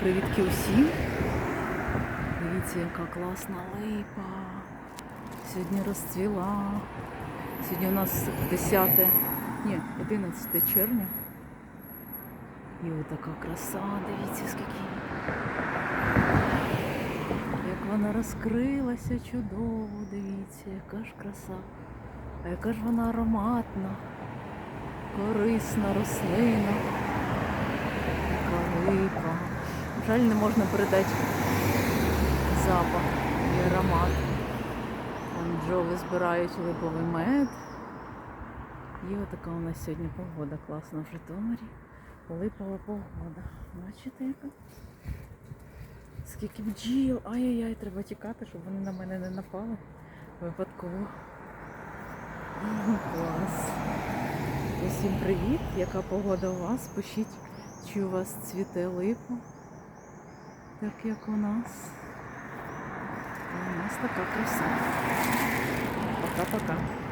Привітки усім. Дивіться, яка класна липа. Сьогодні розцвіла. Сьогодні у нас 10, ні, 11 червня. І отака краса, дивіться, скільки. Як вона розкрилася чудово, дивіться, яка ж краса. А яка ж вона ароматна, корисна рослина. Яка липа. Жаль, не можна передати запах і аромат. Вон бджоли збирають липовий мед. І отака у нас сьогодні погода класна в Житомирі. Липова погода. Бачите, яка? Скільки бджіл. Ай-яй-яй, треба тікати, щоб вони на мене не напали. Випадково. Клас. Усім привіт! Яка погода у вас? Пишіть, чи у вас цвіте липа, так як у нас. У нас така краса. Пока-пока.